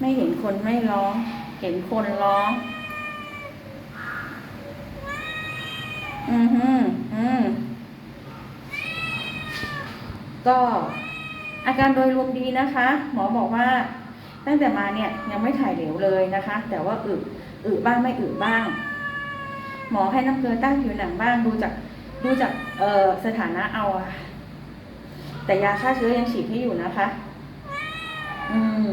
ไม่เห็นคนไม่ร้อง เห็นคนร้อง อือฮึอืมก็อาการโดยรวมดีนะคะ หมอบอกว่า ตั้งแต่มาเนี่ยยังไม่ถ่ายเหลวเลยนะคะ แต่ว่าอึอึบ้างไม่อึบ้าง หมอให้น้ำเกลือตั้งผิวหนังบ้างดูจากดูจากเอ่อสถานะเอาแต่ยาฆ่าเชื้อยังฉีดให้อยู่นะคะ อืม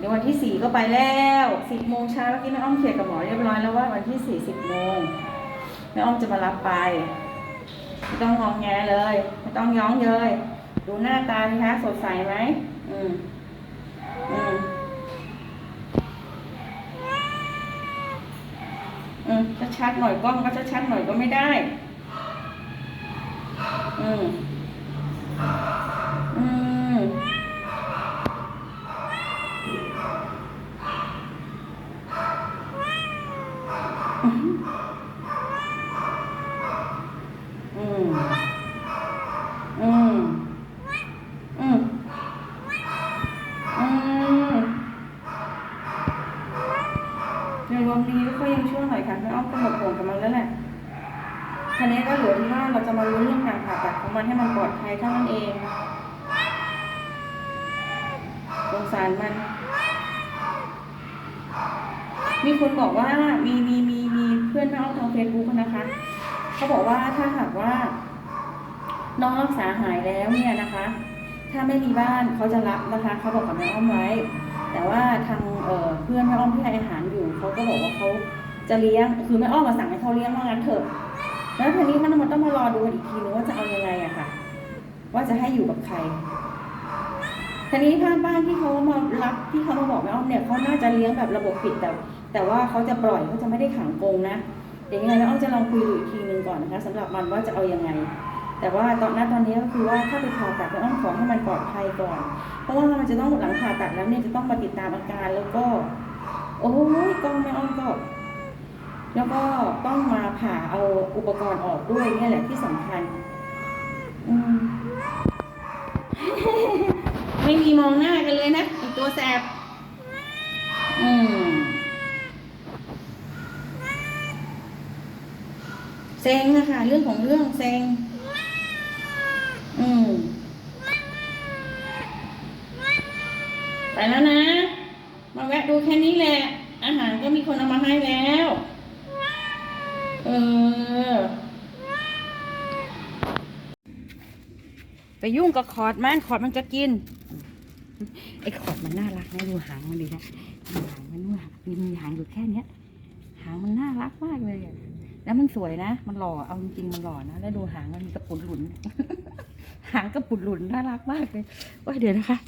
เดี๋ยววันที่สี่ก็ไปแล้วสิบโมงเช้าเมื่อกี้แม่อ้อมเคลียร์กับหมอเรียบร้อยแล้วว่าวันที่สี่สิบโมงแม่อ้อมจะมารับไปไม่ต้องงองแงเลยไม่ต้องย้องเยยดูหน้าตาสิคะสดใสไหมอืมอืมอืมจะชัดหน่อยกล้องก็จะชัดหน่อยก็ไม่ได้ อืม อืม อืม อืม อืม อืมในรวมดีก็ยังช่วยหน่อยค่ะแม่อ้อมก็หมดห่วงกับมันแล้วแหละ ทีนี้ก็เหลือที่ว่าเราจะมาลุ้นเรื่องการผ่าตัดของมันให้มันปลอดภัยเท่านั้นเองสงสารมัน มีคนบอกว่ามีมีมีมีเพื่อนแม่อ้อมทางเฟซบุ๊กนะคะเขาบอกว่าถ้าหากว่า น้องรักษาหายแล้วเนี่ยนะคะ ถ้าไม่มีบ้านเขาจะรับนะคะเขาบอกกับแม่อ้อมไว้ แต่ว่าทางเเพื่อนแม่อ้อมที่ให้อาหารอยู่เขาก็บอกว่าเขาจะเลี้ยงคือแม่อ้อมมาสั่งให้เขาเลี้ยงว่างั้นเถอะ แล้วทีนี้มันมันต้องมารอดูกันอีกทีนึงว่าจะเอายังไงอะค่ะ ว่าจะให้อยู่กับใครทีนี้ภาพบ้านที่เขามารับที่เขามาบอกแม่อ้อมเนี่ยเขาน่าจะเลี้ยงแบบระบบปิดแต่ แต่ว่าเขาจะปล่อยเขาจะไม่ได้ขังกรงนะเดี๋ยวยังไงแม่อ้อมจะลองคุยดูอีกทีนึงก่อนนะคะสำหรับมันว่าจะเอายังไง แต่ว่าตอนนั้นตอนนี้ก็คือว่าถ้าไปผ่าตัดแม่อ้อมขอให้มันปลอดภัยก่อน เพราะว่ามันจะต้องหลังผ่าตัดแล้วเนี่ยจะต้องมาติดตามอาการแล้วก็ โอ้ยกล้องแม แล้วก็ต้องมาผ่าเอาอุปกรณ์ออกด้วยนี่แหละที่สำคัญมไม่มีมองหน้ากันเลยนะไอตัวแสบ อืมเซ็งอะคะเรื่องของเรื่องเซ็งอืมไปแล้วนะ มาแวะดูแค่นี้แหละ อาหารก็มีคนเอามาให้แล้ว อ ไปยุ่งกับคอดมันคอดมันจะกิน ไอ้คอดมันน่ารักนะดูหางมันดีนะดูหางมันนู่นมีมีหางอยู่แค่เนี้ย หางมันน่ารักมากเลยอะแล้วมันสวยนะ มันหล่อ เอาจริงๆมันหล่อนะ แล้วดูหางมันมีกระปุกหลุน หางกระปุกหลุนน่ารักมากเลยโอ้ยเดี๋ยวนะคะ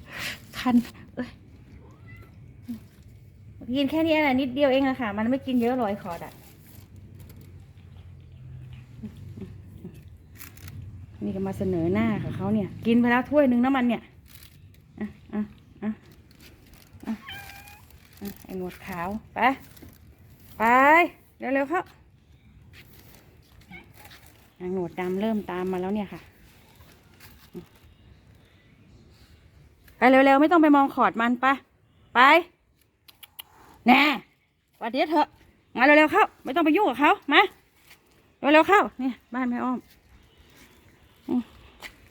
คัน เอ้ย กินแค่นี้แหละนิดเดียวเองอะค่ะ มันไม่กินเยอะหรอกไอ้คอดอะ นี่ก็มาเสนอหน้ากับเขาเนี่ย กินไปแล้วถ้วยหนึ่งน้ำมันเนี่ยอะอะอะอะอะไอ้หนวดขาว ไป ไปเร็วๆเข้าไอหนวดดำเริ่มตามมาแล้วเนี่ยค่ะ ไปเร็วๆ ไม่ต้องไปมองขอดมันไป ไป แน่วัดเดียวเถอะ มาเร็วๆเข้า ไม่ต้องไปยุ่งกับเขา มา เร็วๆเข้า เนี่ย บ้านแม่อ้อม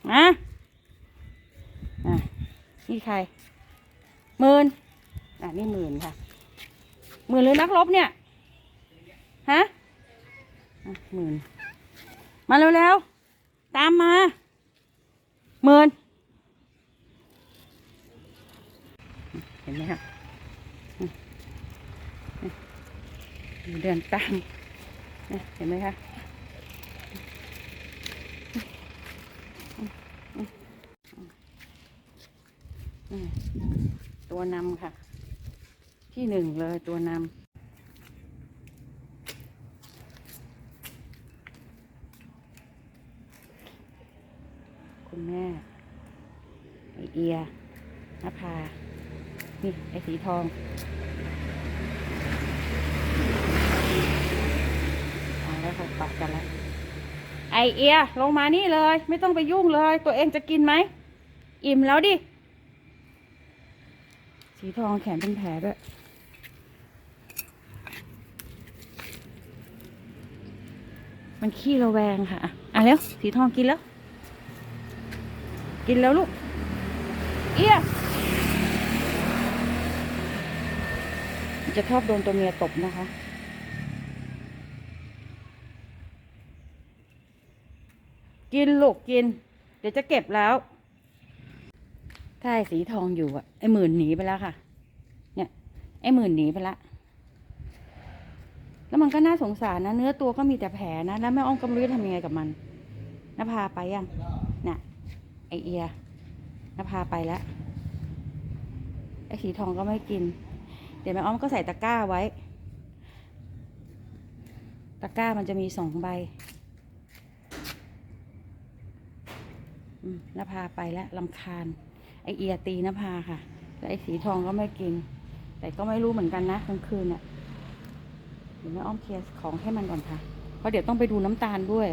มาอะนี่ใครหมื่นอะนี่หมื่นค่ะหมื่นหรือนักรบเนี่ยฮะหมื่นมาเร็วๆตามมาหมื่นเห็นไหมคะเดินตามเห็นไหมคะอืม ตัวนำค่ะ ที่หนึ่งเลยตัวนำคุณแม่ไอเอียนภา นี่ ไอสีทอง เอาแล้วค่ะปัดกันแล้ว ไอเอีย ลงมานี่เลย ไม่ต้องไปยุ่งเลย ตัวเองจะกินไหม อิ่มแล้วดิ สีทองแขนเป็นแผลด้วยมันขี้ระแวงค่ะ อะอะเร็วสีทองกินแล้ว กินแล้วลูก เอี้ยจะชอบโดนตัวเมียตบนะคะ กินลูกกิน เดี๋ยวจะเก็บแล้ว ถ้าไอ้สีทองอยู่อะไอ้หมื่นหนีไปแล้วค่ะ เนี่ย ไอ้หมื่นหนีไปละแล้วมันก็น่าสงสารนะเนื้อตัวก็มีแต่แผลนะแล้วแม่อ้อมก็ไม่รู้จะทำยังไงกับมันนภาไปยังน่ะ ไอเอียนภาไปแล้วไอสีทองก็ไม่กิน เดี๋ยวแม่อ้อมก็ใส่ตะกร้าไว้ ตะกร้ามันจะมีสองใบนภาไปแล้วลำคาญ ไอเอียตีนภาค่ะแล้วไอสีทองก็ไม่กิน แต่ก็ไม่รู้เหมือนกันนะกลางคืนเนี่ยเดี๋ยวแม่อ้อมเคลียร์ของให้มันก่อนค่ะ เพราะเดี๋ยวต้องไปดูน้ำตาลด้วย